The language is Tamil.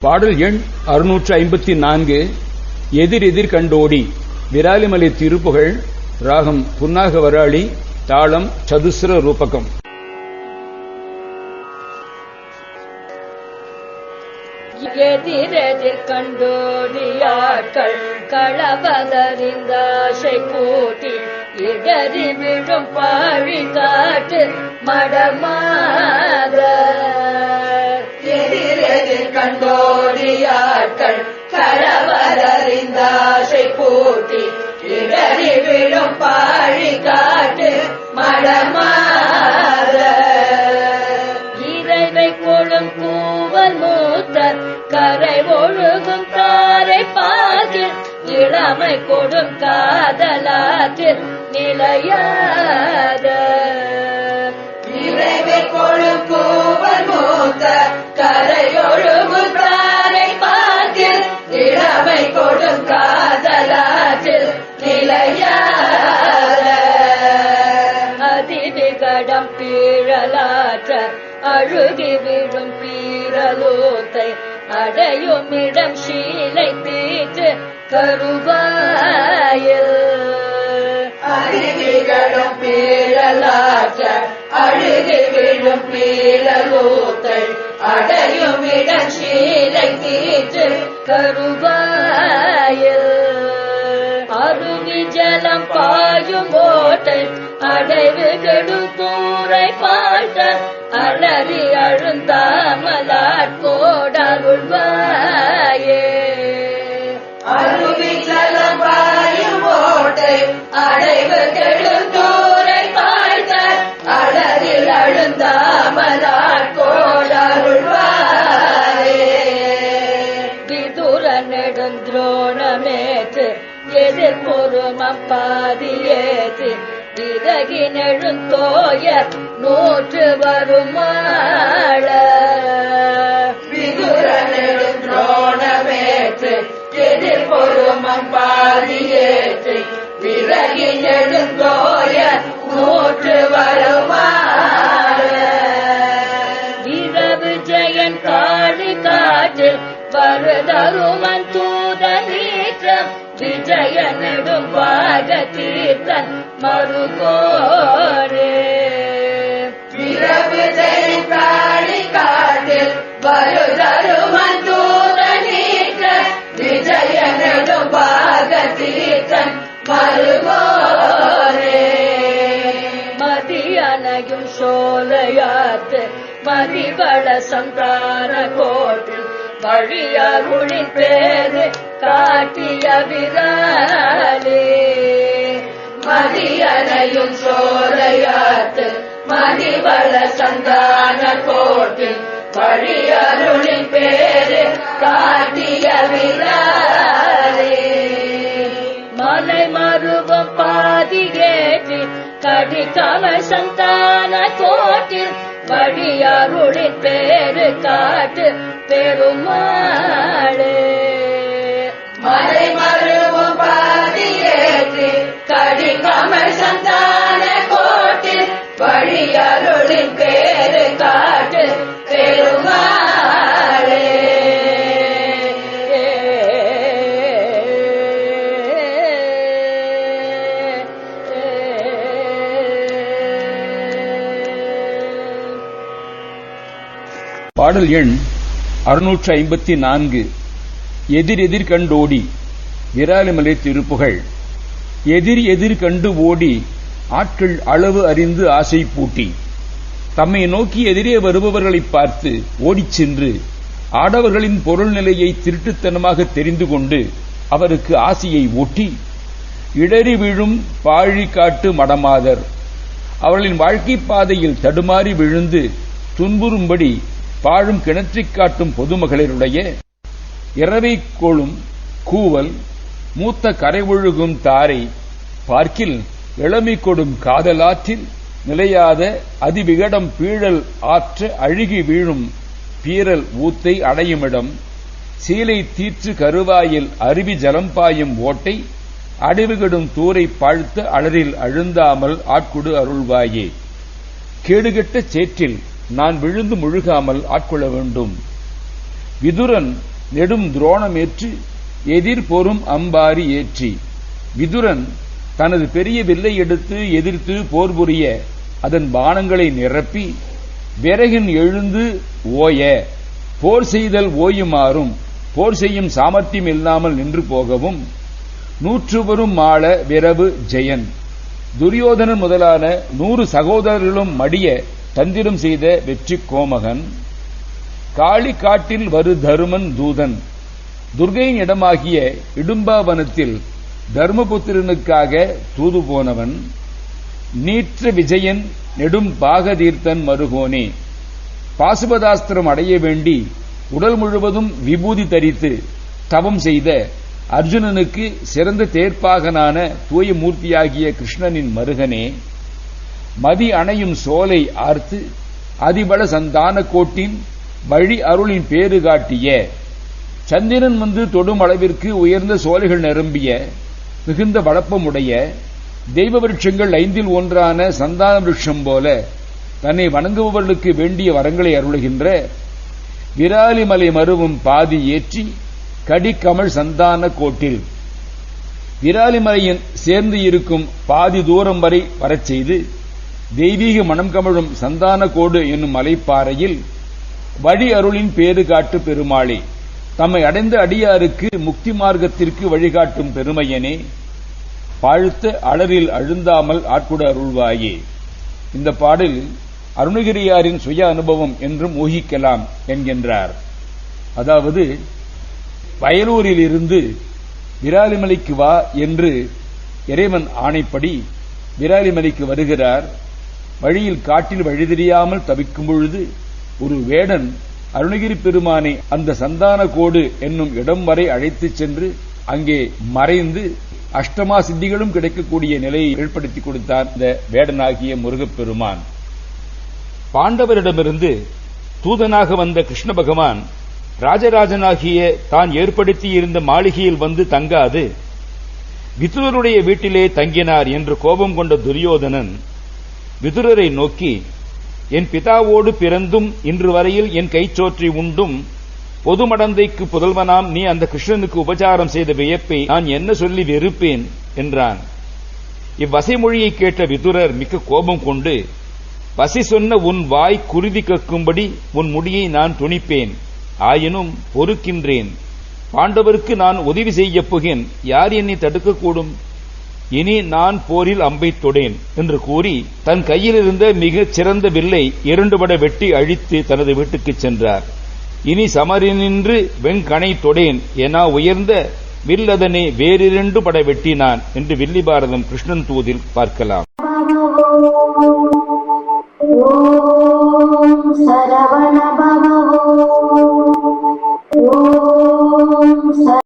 பாடல் எண் அறுநூற்று ஐம்பத்தி நான்கு எதிர் எதிர் கண்டோடி விராலிமலை திருப்புகழ் ராகம் புன்னாக வராளி தாளம் சதுஸ்ர ரூபகம். எதிரெதிர் கண்டோடியாட்கள் களபதறிந்தாசை கூட்டி இடறி விடும் பாழி காட்டு மடமாக எதிரெதிர் கண்டோடியாட்கள் களபதறிந்தாசை கூட்டி இளமை கொடும் காதலாற்றில் நிலையாத. இறைவை கொழும் கூவல் மூத்தர் கரை ஒழுகும் தாரை பாகில் இளமை கொடும் காதலாற்றில் நிலையாத. அதிவிகடம் பீழலாற்ற அழுகி விழும் பீரலோத்தை அடையும் இடம் சீலை தீற்று கருவாயில் அருவிகளும் பீழலாற்ற அழுகி விழும் பீரலோத்தை அடையும் இடம் சீலை தீற்று கருவாயில். அருவி ஜலம் பாயும் ஓட்டை அடைவு கெடும் கூரை பாட்ட அலறி அழுந்தாமலாட்கோடருள்வாயே அடைவு கெடும் எதிர் பொறுமம் பாதியேற்று விதகி நெழுந்தோய நூற்று வருமா ஜெயன் காளி காற்றில் வருதருமன் தூதனீற்றம் விஜய நெடும் பாக தீர்த்தன் மறுகோ சோலையாத்து மதிவள சந்தான கோட்டில் வழியருளின் பேரு காட்டிய விதாலே மதியனையும் சோலையாத்து மதிவள சந்தான கோட்டில் வழியருளின் பேரு காட்டிய விதாலே மலை மருவம் பாதிகேற்றி கடி கமல் சந்தான அருளின் பேரு காட்டு பெருமாளே. மலை மருவம் பாதிகேற்றி கடி கமல் சந்தான கோட்டில் வழியருளின் பேரு காட்டு பெருமாளே பாடல் எண் அறுநூற்று ஐம்பத்தி நான்கு. எதிர் எதிர் கண்டோடி விராலிமலை திருப்புகள். எதிர் எதிர் கண்டு ஓடி ஆட்கள் அளவு அறிந்து ஆசை பூட்டி. தம்மை நோக்கி எதிரே வருபவர்களை பார்த்து ஓடிச் சென்று ஆடவர்களின் பொருள் நிலையை திருட்டுத்தனமாக தெரிந்து கொண்டு அவருக்கு ஆசையை ஒட்டி இடறி விழும் பாழி காட்டு மடமாதர். அவர்களின் வாழ்க்கை பாதையில் தடுமாறி விழுந்து துன்புறும்படி பாழும் கிணற்றிக் காட்டும் பொதுமகளிருடைய இரவை கோளும் கூவல் மூத்த கரை ஒழுகும் தாரை பார்க்கில் இளமை கொடும் காதலாற்றில் நிலையாத அதிவிகடம் பீழல் ஆற்ற அழுகி வீழும் பீரல் ஊத்தை அடையுமிடம் சீலை தீற்று கருவாயில் அருவி ஜலம் பாயும் ஓட்டை அடைவுகடும் தூரை பாழ்த்த அலரில் அழுந்தாமல் ஆட்குடு அருள்வாயே. கேடுகெட்ட சேற்றில் நான் விழுந்து முழுகாமல் ஆட்கொள்ள வேண்டும். விதுரன் நெடும் துரோணமேற்று எதிர் பொறும் அம்பாரி ஏற்றி. விதுரன் தனது பெரிய வில்லை எடுத்து எதிர்த்து போர் புரிய அதன் பானங்களை நிரப்பி விறகின் எழுந்து ஓய. போர் செய்தல் ஓயுமாறும் போர் செய்யும் சாமர்த்தியம் இல்லாமல் நின்று போகவும் நூற்றுவரும் மாள விரவு ஜெயன். துரியோதனன் முதலான நூறு சகோதரர்களும் மடிய தந்திரம் செய்த வெற்றி கோமகன் காளி காட்டில் வரு தருமன் தூதன். துர்கையின் இடமாகிய இடும்பாவனத்தில் தர்மபுத்திரனுக்காக தூது போனவன் நீற்ற விஜயன் நெடும் பாகதீர்த்தன் மருகோனே. பாசுபதாஸ்திரம் அடைய வேண்டி உடல் முழுவதும் விபூதி தரித்து தவம் செய்த அர்ஜுனனுக்கு சிறந்த தேர்ப்பாகனான தூய மூர்த்தியாகிய கிருஷ்ணனின் மருகனே மதி அணையும் சோலை ஆர்த்து அதிபல சந்தான கோட்டின் வழி அருளின் பேறு காட்டிய சந்திரன் வந்து தொடும் அளவிற்கு உயர்ந்த சோலைகள் நிரம்பிய மிகுந்த வளப்பமுடைய தெய்வ விருட்சங்கள் ஐந்தில் ஒன்றான சந்தான விருட்சம் போல தன்னை வணங்குபவர்களுக்கு வேண்டிய வரங்களை அருளுகின்ற விராலிமலை மருவும் பாதி ஏற்றி கடிக்கமல் சந்தான கோட்டில். விராலிமலையின் சேர்ந்து இருக்கும் பாதி தூரம் வரை வரச் செய்து தெய்வீக மனம் கமழும் சந்தான கோடு என்னும் மலைப்பாறையில் வழி அருளின் பேறு காட்டு பெருமாளே தம்மை அடைந்த அடியாருக்கு முக்தி மார்க்கத்திற்கு வழிகாட்டும் பெருமையனே பாழ்த்த அலரில் அழுந்தாமல் ஆட்குட அருள்வாயே. இந்த பாடல் அருணகிரியாரின் சுய அனுபவம் என்றும் ஊகிக்கலாம் என்கின்றார். அதாவது வயலூரில் இருந்து விராலிமலைக்கு வா என்று இறைவன் ஆணைப்படி விராலிமலைக்கு வருகிறார். வழியில் காட்டில் வழி தெரியாமல் தவிக்கும் பொழுது ஒரு வேடன் அருணகிரி பெருமானை அந்த சந்தான கோடு என்னும் இடம் வரை அழைத்துச் சென்று அங்கே மறைந்து அஷ்டமா சித்திகளும் கிடைக்கக்கூடிய நிலையை ஏற்படுத்தி கொடுத்தார் இந்த வேடனாகிய முருகப்பெருமான். பாண்டவரிடமிருந்து தூதனாக வந்த கிருஷ்ண பகவான் ராஜராஜனாகிய தான் ஏற்படுத்தியிருந்த மாளிகையில் வந்து தங்காது வித்துவருடைய வீட்டிலே தங்கினார் என்று கோபம் கொண்ட துரியோதனன் விதுரரை நோக்கி என் பிதாவோடு பிறந்தும் இன்று வரையில் என் கைச்சோற்றி உண்டும். பொது மடந்தைக்கு புதல்வனாம். நீ அந்த கிருஷ்ணனுக்கு உபச்சாரம் செய்த வியப்பை நான் என்ன சொல்லி வெறுப்பேன்? என்றான். இவ்வசைமொழியை கேட்ட விதுரர் மிக்க கோபம் கொண்டு வசி சொன்ன உன் வாய் குருதி கக்கும்படி உன் முடியை நான் துணிப்பேன். ஆயினும் பொறுக்கின்றேன். பாண்டவருக்கு நான் உதவி செய்யப் புகேன். யார் என்னை தடுக்கக்கூடும்? இனி நான் போரில் அம்பை தொடேன் என்று கூறி தன் கையில் இருந்த மிக சிறந்த வில்லை இரண்டுபட வெட்டி அழித்து தனது வீட்டுக்கு சென்றார். இனி சமரினின்று வெண்கணை தொடேன் என உயர்ந்த வில்லதனை வேறிரண்டு பட வெட்டினான் என்று வில்லிபாரதம் கிருஷ்ணன் தூதில் பார்க்கலாம். சரவண